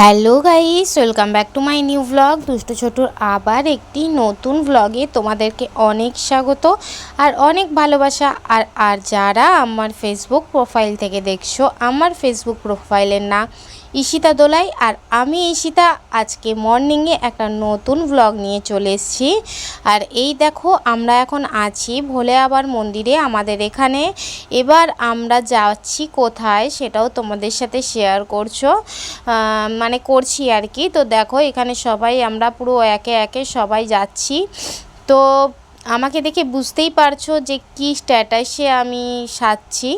Hello guys, welcome back to my new blog দুষ্ট ছোটুর আবার একটি নতুন ব্লগে তোমাদেরকে অনেক স্বাগত আর অনেক ভালোবাসা। আর আর যারা আমার ফেসবুক প্রোফাইল থেকে দেখছ, আমার ফেসবুক প্রোফাইলের নাম ঈশিতা দোলাই আর আমি ঈশিতা আজকে মর্নিংয়ে একটা নতুন ভ্লগ নিয়ে চলে এসেছি। আর এই দেখো, আমরা এখন আছি ভোলে আবার মন্দিরে আমাদের এখানে। এবার আমরা যাচ্ছি কোথায় সেটাও তোমাদের সাথে শেয়ার করছ। মানে করছি আর কি। তো দেখো, এখানে সবাই, আমরা পুরো একে একে সবাই যাচ্ছি। তো আমাকে দেখে বুঝতেই পারছ যে কি স্ট্যাটাসে আমি সাজছি।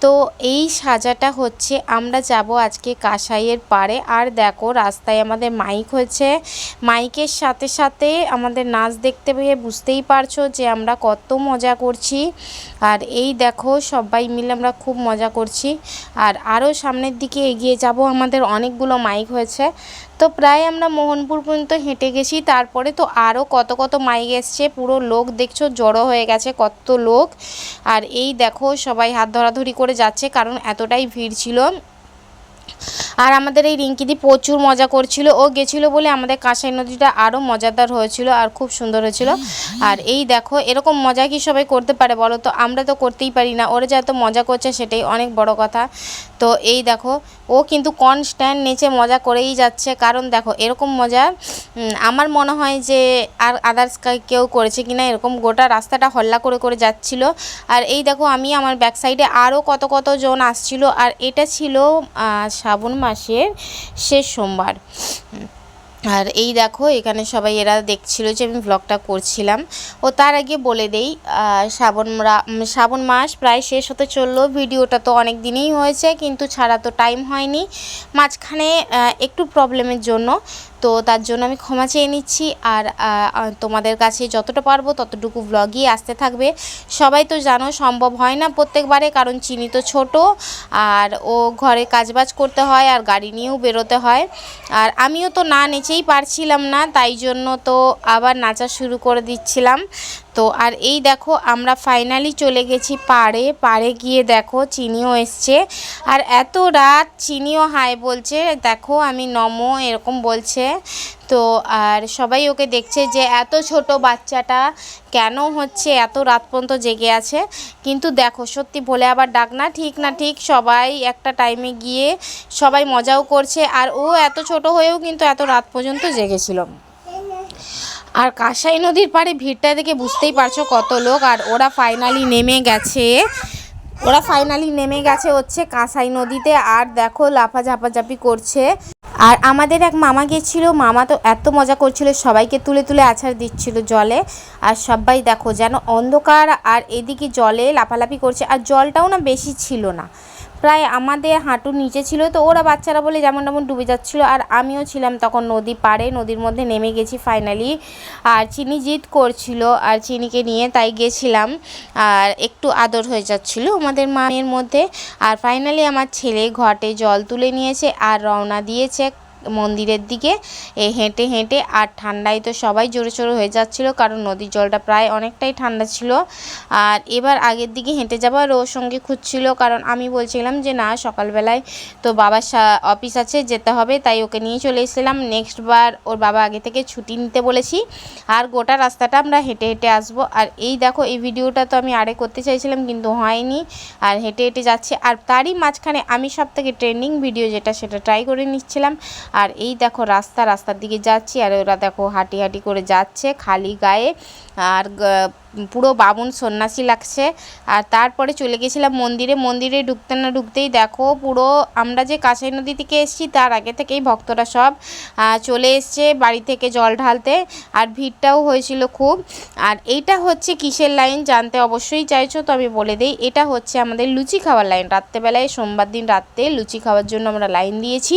তো এই সাজাটা হচ্ছে, আমরা যাব আজকে কাঁসাইয়ের পাড়ে। আর দেখো, রাস্তায় আমাদের মাইক হয়েছে। মাইকের সাথে সাথে আমাদের নাচ দেখতে পেয়ে বুঝতেই পারছ যে আমরা কত মজা করছি। আর এই দেখো, সবাই মিলে আমরা খুব মজা করছি। আর আরও সামনের দিকে এগিয়ে যাব, আমাদের অনেকগুলো মাইক হয়েছে। তো প্রায় আমরা মোহনপুর পর্যন্ত হেঁটে গেছি, তারপরে তো আরও কত কত মাইক এসছে, পুরো লোক দেখছ জড়ো হয়ে গেছে, কত লোক। আর এই দেখো সবাই হাত ধরাধরি করে যাচ্ছে, কারণ এতটাই ভিড় ছিল। আর আমাদের এই রিঙ্কিদি প্রচুর মজা করছিল, ও গেছিল বলে আমাদের কাঁসাই নদীটা আরও মজাদার হয়েছিল আর খুব সুন্দর হয়েছিল। আর এই দেখো, এরকম মজা কি সবাই করতে পারে বলো তো? আমরা তো করতেই পারি না, ওরা যত মজা করছে সেটাই অনেক বড় কথা। তো এই দেখো ও কিন্তু কনস্ট্যান্ট নেচে মজা করেই যাচ্ছে। কারণ দেখো, এরকম মজা আমার মনে হয় যে আর আদার্স কেউ করেছে কিনা, এরকম গোটা রাস্তাটা হল্লা করে করে যাচ্ছিল। আর এই দেখো, আমি আমার ব্যাক সাইডে আরও কত কত জন আসছিল। আর এটা ছিল শ্রাবণ মাসের শেষ সোমবার। আর এই দেখো, এখানে সবাই এরা দেখছিল যে আমি ব্লগটা করছিলাম। ও তার আগে বলে দেই শ্রাবণ শ্রাবণ মাস প্রায় শেষ হতে চলল, ভিডিওটা তো অনেক দিনেই হয়েছে, কিন্তু ছাড়া তো টাইম হয়নি। মাঝখানে একটু প্রবলেমের জন্য তো তার জন্য আমি ক্ষমা চেয়ে নিচ্ছি আর তোমাদের কাছে যতটা পারব ততটুকু ব্লগই আসতে থাকবে। সবাই তো জানো সম্ভব হয় না প্রত্যেকবারে, কারণ চিনি তো ছোট আর ও ঘরে কাজবাজ করতে হয় আর গাড়ি নিয়েও বেরোতে হয়। আর আমিও তো না নেচেই পারছিলাম না, তাই জন্য তো আবার নাচা শুরু করে দিচ্ছিলাম। তো আর এই দেখো, আমরা ফাইনালি চলে গেছি পাড়ে। পাড়ে গিয়ে দেখো, চিনিও এসছে। আর এত রাত চিনিও হাই বলছে, দেখো, আমি নমো, এরকম বলছে। তো আর সবাই ওকে দেখছে যে এত ছোট বাচ্চাটা কেন হচ্ছে, এত রাত পর্যন্ত জেগে আছে। কিন্তু দেখো, সত্যি বলে আবার ডাক না, ঠিক না ঠিক সবাই একটা টাইমে গিয়ে সবাই মজাও করছে। আর ও এত ছোট হয়েও কিন্তু এত রাত পর্যন্ত জেগেছিল। আর কাঁসাই নদীর পাড়ে ভিড়টা দেখে বুঝতেই পারছ কত লোক। আর ওরা ফাইনালি নেমে গেছে। ওরা ফাইনালি নেমে গেছে হচ্ছে কাঁসাই নদীতে। আর দেখো লাফা ঝাপাঝাপি করছে। আর আমাদের এক মামা গেছিল। মামা তো এত মজা করছিল, সবাইকে তুলে তুলে আছাড় দিচ্ছিল জলে। আর সবাই দেখো যেন অন্ধকার, আর এদিকে জলে লাফালাফি করছে। আর জলটাও না বেশি ছিল না। প্রায় আমাদের হাঁটুর নিচে ছিল, তো ওরা বাচ্চারা বলে যেমন তেমন ডুবে যাচ্ছিল। আর আমিও ছিলাম তখন নদী পাড়ে, নদীর মধ্যে নেমে গেছি ফাইনালি আর চিনি জিদ করছিল, আর চিনিকে নিয়ে তাই গেছিলাম। আর একটু আদর হয়ে যাচ্ছিল আমাদের মায়ের মধ্যে। আর ফাইনালি আমার ছেলে ঘটে জল তুলে নিয়েছে আর রওনা দিয়েছে মন্দিরের দিকে। এ হেঁটে হেঁটে আর ঠান্ডায় তো সবাই জোরে জোরে হয়ে যাচ্ছিল, কারণ নদীর জলটা প্রায় অনেকটাই ঠান্ডা ছিল। আর এবার আগের দিকে হেঁটে যাবার ওর সঙ্গে খুঁজছিল, কারণ আমি বলছিলাম যে, না, সকালবেলায় তো বাবার অফিস আছে, যেতে হবে, তাই ওকে নিয়ে চলে এসেছিলাম। নেক্সট বার ওর বাবা আগে থেকে ছুটি নিতে বলেছি। আর গোটা রাস্তাটা আমরা হেঁটে হেঁটে আসব। আর এই দেখো, এই ভিডিওটা তো আমি আরে করতে চাইছিলাম, কিন্তু হয়নি। আর হেঁটে হেঁটে যাচ্ছে। আর তারই মাঝখানে আমি সব থেকে ট্রেন্ডিং ভিডিও যেটা, সেটা ট্রাই করে নিচ্ছিলাম। আর এই দেখো রাস্তা, রাস্তার দিকে যাচ্ছি আর ওরা দেখো হাঁটি হাঁটি করে যাচ্ছে খালি গায়ে। আর পুরো বামুন সন্ন্যাসী লাগছে। আর তারপরে চলে গেছিলাম মন্দিরে। মন্দিরে ঢুকতে না ঢুকতেই দেখো পুরো আমরা যে কাঁসাই নদী থেকে এসেছি তার আগে থেকেই ভক্তরা সব চলে এসছে বাড়ি থেকে জল ঢালতে। আর ভিড়টাও হয়েছিল খুব। আর এইটা হচ্ছে কিসের লাইন জানতে অবশ্যই চাইছো, তো আমি বলে দিই, এটা হচ্ছে আমাদের লুচি খাওয়ার লাইন। রাত্রেবেলায় সোমবার দিন রাত্রে লুচি খাওয়ার জন্য আমরা লাইন দিয়েছি।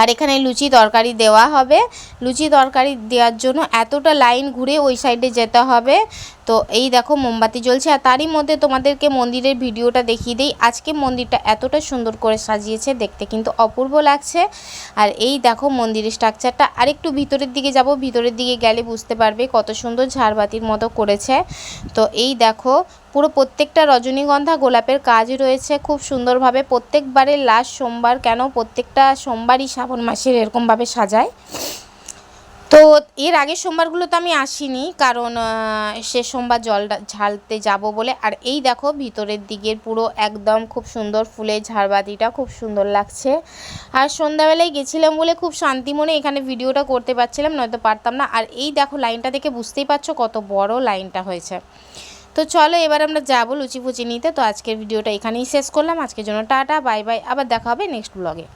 আর এখানে লুচি তরকারি দেওয়া হবে। লুচি তরকারি দেওয়ার জন্য এতটা লাইন ঘুরে ওই সাইডে যেতে হবে। তো এই দেখো মোমবাতি জ্বলছে আর তারই মধ্যে তোমাদেরকে মন্দিরের ভিডিওটা দেখিয়ে দিই। আজকে মন্দিরটা এতটা সুন্দর করে সাজিয়েছে, দেখতে কিন্তু অপূর্ব লাগছে। আর এই দেখো মন্দিরের স্ট্রাকচারটা। আরেকটু ভিতরের দিকে যাব, ভিতরের দিকে গেলে বুঝতে পারবে কত সুন্দর ঝাড়বাতির মতো করেছে। তো এই দেখো পুরো প্রত্যেকটা রজনীগন্ধা গোলাপের কাজ রয়েছে খুব সুন্দরভাবে। প্রত্যেকবারে লাস্ট সোমবার কেন প্রত্যেকটা সোমবারই শ্রাবণ মাসের এরকমভাবে সাজায়। তো এর আগের সোমবারগুলো তো আমি আসিনি, কারণ সে সোমবার জল ঝালতে যাব বলে। আর এই দেখো, ভিতরের দিকের পুরো একদম খুব সুন্দর ফুলের ঝাড়বাতিটা, খুব সুন্দর লাগছে। আর সন্ধ্যাবেলায় গেছিলাম বলে খুব শান্তি মনে এখানে ভিডিওটা করতে পারছিলাম, নয়তো পারতাম না। আর এই দেখো লাইনটা দেখে বুঝতেই পারছ কত বড় লাইনটা হয়েছে। তো চলো এবার আমরা যাব লুচি ফুচি নিতে। তো আজকের ভিডিওটা এখানেই শেষ করলাম। আজকের জন্য টাটা বাই বাই আবার দেখা হবে নেক্সট ব্লগে।